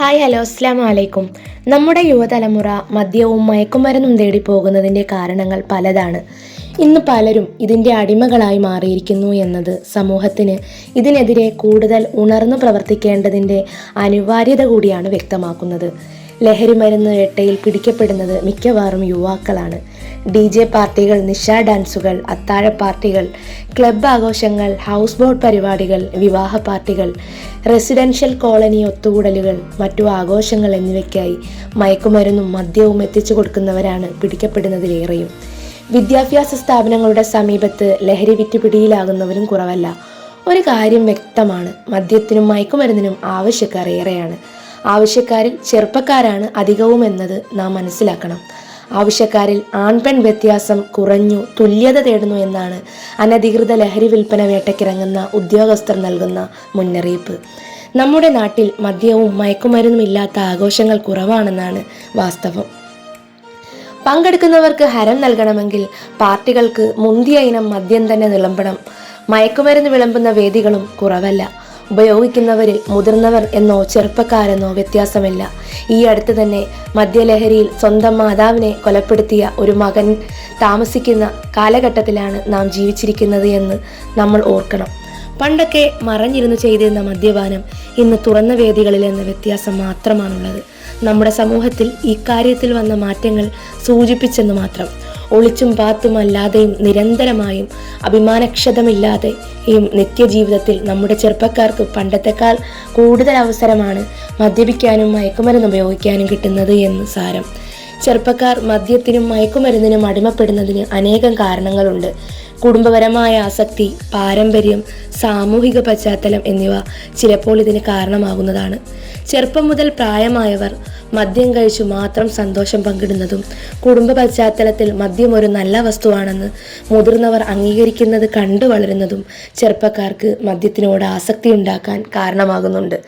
Hi hello അസ്ലാം വലൈക്കും നമ്മുടെ യുവതലമുറ മദ്യവും മയക്കുമരുന്നും തേടി പോകുന്നതിന്റെ കാരണങ്ങൾ പലതാണ്. ഇന്ന് പലരും ഇതിന്റെ അടിമകളായി മാറിയിരിക്കുന്നു എന്നത് സമൂഹത്തിന് ഇതിനെതിരെ കൂടുതൽ ഉണർന്നു പ്രവർത്തിക്കേണ്ടതിന്റെ അനിവാര്യത കൂടിയാണ് വ്യക്തമാക്കുന്നത്. ലഹരി മരുന്ന് വേട്ടയിൽ പിടിക്കപ്പെടുന്നത് മിക്കവാറും യുവാക്കളാണ്. ഡി ജെ പാർട്ടികൾ നിശാ ഡാൻസുകൾ അത്താഴ പാർട്ടികൾ ക്ലബ് ആഘോഷങ്ങൾ ഹൗസ് ബോട്ട് പരിപാടികൾ വിവാഹ പാർട്ടികൾ റെസിഡൻഷ്യൽ കോളനി ഒത്തുകൂടലുകൾ മറ്റു ആഘോഷങ്ങൾ എന്നിവയ്ക്കായി മയക്കുമരുന്നും മദ്യവും എത്തിച്ചു കൊടുക്കുന്നവരാണ് പിടിക്കപ്പെടുന്നതിലേറെയും. വിദ്യാഭ്യാസ സ്ഥാപനങ്ങളുടെ സമീപത്ത് ലഹരി വിറ്റുപിടിയിലാകുന്നവരും കുറവല്ല. ഒരു കാര്യം വ്യക്തമാണ് മദ്യത്തിനും മയക്കുമരുന്നിനും ആവശ്യക്കാർ ഏറെയാണ്. ആവശ്യക്കാരിൽ ചെറുപ്പക്കാരാണ് അധികവും എന്നത് നാം മനസ്സിലാക്കണം. ആവശ്യക്കാരിൽ ആൺപെൺ വ്യത്യാസം കുറഞ്ഞു തുല്യത തേടുന്നു എന്നാണ് അനധികൃത ലഹരി വിൽപ്പന വേട്ടയ്ക്കിറങ്ങുന്ന ഉദ്യോഗസ്ഥർ നൽകുന്ന മുന്നറിയിപ്പ്. നമ്മുടെ നാട്ടിൽ മദ്യവും മയക്കുമരുന്നും ഇല്ലാത്ത ആഘോഷങ്ങൾ കുറവാണെന്നാണ് വാസ്തവം. പങ്കെടുക്കുന്നവർക്ക് ഹരം നൽകണമെങ്കിൽ പാർട്ടികൾക്ക് മുന്തിയ ഇനം മദ്യം തന്നെ വിളമ്പണം മയക്കുമരുന്ന് വിളമ്പുന്ന വേദികളും കുറവല്ല. ഉപയോഗിക്കുന്നവരിൽ മുതിർന്നവർ എന്നോ ചെറുപ്പക്കാരെന്നോ വ്യത്യാസമില്ല. ഈ അടുത്ത് തന്നെ മദ്യലഹരിയിൽ സ്വന്തം മാതാവിനെ കൊലപ്പെടുത്തിയ ഒരു മകൻ താമസിക്കുന്ന കാലഘട്ടത്തിലാണ് നാം ജീവിച്ചിരിക്കുന്നത് എന്ന് നമ്മൾ ഓർക്കണം. പണ്ടൊക്കെ മറഞ്ഞിരുന്ന് ചെയ്തിരുന്ന മദ്യപാനം ഇന്ന് തുറന്ന വേദികളിൽ എന്ന വ്യത്യാസം മാത്രമാണുള്ളത്. നമ്മുടെ സമൂഹത്തിൽ ഇക്കാര്യത്തിൽ വന്ന മാറ്റങ്ങൾ സൂചിപ്പിച്ചെന്ന് മാത്രം. ഒളിച്ചും പാത്തും അല്ലാതെയും നിരന്തരമായും അഭിമാനക്ഷതമില്ലാതെയും നിത്യജീവിതത്തിൽ നമ്മുടെ ചെറുപ്പക്കാർക്ക് പണ്ടത്തെക്കാൾ കൂടുതൽ അവസരമാണ് മദ്യപിക്കാനും മയക്കുമരുന്ന് ഉപയോഗിക്കാനും കിട്ടുന്നത് എന്ന് സാരം. ചെറുപ്പക്കാർ മദ്യത്തിനും മയക്കുമരുന്നിനും അടിമപ്പെടുന്നതിന് അനേകം കാരണങ്ങളുണ്ട്. കുടുംബപരമായ ആസക്തി പാരമ്പര്യം സാമൂഹിക പശ്ചാത്തലം എന്നിവ ചിലപ്പോൾ ഇതിന് കാരണമാകുന്നതാണ്. ചെറുപ്പം മുതൽ പ്രായമായവർ മദ്യം കഴിച്ചു മാത്രം സന്തോഷം പങ്കിടുന്നതും കുടുംബ പശ്ചാത്തലത്തിൽ മദ്യം ഒരു നല്ല വസ്തുവാണെന്ന് മുതിർന്നവർ അംഗീകരിക്കുന്നത് കണ്ടു വളരുന്നതും ചെറുപ്പക്കാർക്ക് മദ്യത്തിനോട് ആസക്തി ഉണ്ടാക്കാൻ കാരണമാകുന്നുണ്ട്.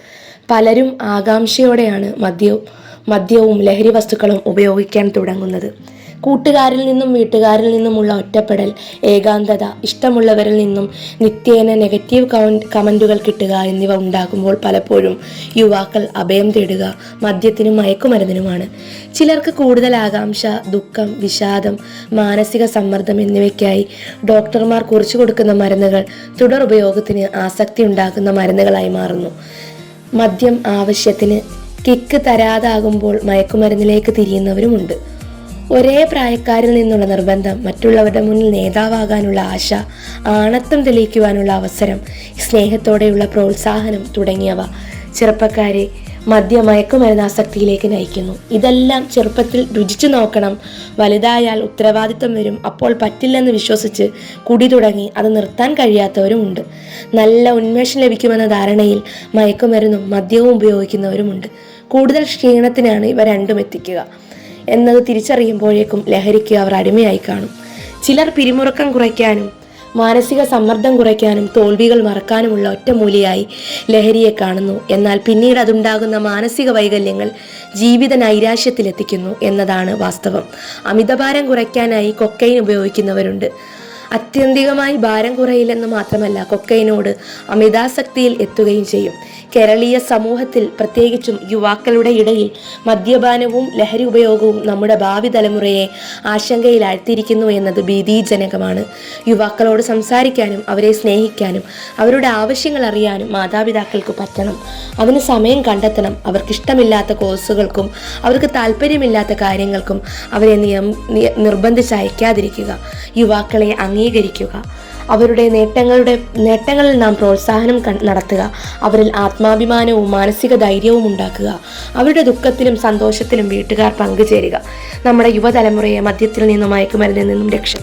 പലരും ആകാംക്ഷയോടെയാണ് മദ്യവും മദ്യവും ലഹരി വസ്തുക്കളും ഉപയോഗിക്കാൻ തുടങ്ങുന്നത്. കൂട്ടുകാരിൽ നിന്നും വീട്ടുകാരിൽ നിന്നുമുള്ള ഒറ്റപ്പെടൽ ഏകാന്തത ഇഷ്ടമുള്ളവരിൽ നിന്നും നിത്യേന നെഗറ്റീവ് കമന്റുകൾ കിട്ടുക എന്നിവ ഉണ്ടാകുമ്പോൾ പലപ്പോഴും യുവാക്കൾ അഭയം തേടുക മദ്യത്തിനും മയക്കുമരുന്നിനുമാണ്. ചിലർക്ക് കൂടുതൽ ആകാംക്ഷ ദുഃഖം വിഷാദം മാനസിക സമ്മർദ്ദം എന്നിവയ്ക്കായി ഡോക്ടർമാർ കുറിച്ചു കൊടുക്കുന്ന മരുന്നുകൾ തുടർ ഉപയോഗത്തിന് ആസക്തി ഉണ്ടാക്കുന്ന മരുന്നുകളായി മാറുന്നു. മദ്യം ആവശ്യത്തിന് കിക്ക് തരാതാകുമ്പോൾ മയക്കുമരുന്നിലേക്ക് തിരിയുന്നവരുമുണ്ട്. ഒരേ പ്രായക്കാരിൽ നിന്നുള്ള നിർബന്ധം മറ്റുള്ളവരുടെ മുന്നിൽ നേതാവാകാനുള്ള ആശ ആണത്വം തെളിയിക്കുവാനുള്ള അവസരം സ്നേഹത്തോടെയുള്ള പ്രോത്സാഹനം തുടങ്ങിയവ ചെറുപ്പക്കാരെ മദ്യ നയിക്കുന്നു. ഇതെല്ലാം ചെറുപ്പത്തിൽ രുചിച്ചു നോക്കണം. വലുതായാൽ ഉത്തരവാദിത്വം വരും. അപ്പോൾ പറ്റില്ലെന്ന് വിശ്വസിച്ച് കുടി തുടങ്ങി അത് നിർത്താൻ കഴിയാത്തവരുമുണ്ട് നല്ല ഉന്മേഷം ലഭിക്കുമെന്ന ധാരണയിൽ മയക്കുമരുന്നും മദ്യവും ഉപയോഗിക്കുന്നവരുമുണ്ട് കൂടുതൽ ക്ഷീണത്തിനാണ് ഇവ രണ്ടും എത്തിക്കുക. എന്നത് തിരിച്ചറിയുമ്പോഴേക്കും ലഹരിക്ക് അവർ അടിമയായി കാണും. ചിലർ പിരിമുറുക്കം കുറയ്ക്കാനും മാനസിക സമ്മർദ്ദം കുറയ്ക്കാനും തോൽവികൾ മറക്കാനുമുള്ള ഒറ്റമൂലിയായി ലഹരിയെ കാണുന്നു. എന്നാൽ പിന്നീട് അതുണ്ടാകുന്ന മാനസിക വൈകല്യങ്ങൾ ജീവിത നൈരാശ്യത്തിലെത്തിക്കുന്നു എന്നതാണ് വാസ്തവം. അമിതഭാരം കുറയ്ക്കാനായി കൊക്കൈൻ ഉപയോഗിക്കുന്നവരുണ്ട്. അത്യന്തികമായി ഭാരം കുറയില്ലെന്ന് മാത്രമല്ല കൊക്കൈനോട് അമിതാസക്തിയിൽ എത്തുകയും ചെയ്യും. കേരളീയ സമൂഹത്തിൽ പ്രത്യേകിച്ചും യുവാക്കളുടെ ഇടയിൽ മദ്യപാനവും ലഹരി ഉപയോഗവും നമ്മുടെ ഭാവി തലമുറയെ ആശങ്കയിലാഴ്ത്തിയിരിക്കുന്നു എന്നത് ഭീതിജനകമാണ്. യുവാക്കളോട് സംസാരിക്കാനും അവരെ സ്നേഹിക്കാനും അവരുടെ ആവശ്യങ്ങൾ അറിയാനും മാതാപിതാക്കൾക്ക് പറ്റണം. അതിന് സമയം കണ്ടെത്തണം. അവർക്കിഷ്ടമില്ലാത്ത കോഴ്സുകൾക്കും അവർക്ക് താല്പര്യമില്ലാത്ത കാര്യങ്ങൾക്കും അവരെ നിയം നിർബന്ധിച്ച് അയക്കാതിരിക്കുക. യുവാക്കളെ അംഗീകരിക്കുക. അവരുടെ നേട്ടങ്ങളുടെ നേട്ടങ്ങളിൽ നാം പ്രോത്സാഹനം നടത്തുക. അവരിൽ ആത്മാഭിമാനവും മാനസിക ധൈര്യവും ഉണ്ടാക്കുക. അവരുടെ ദുഃഖത്തിലും സന്തോഷത്തിലും വീട്ടുകാർ പങ്കുചേരുക. നമ്മുടെ യുവതലമുറയെ മദ്യത്തിൽ നിന്നും മയക്കുമരുന്നിൽ നിന്നും രക്ഷ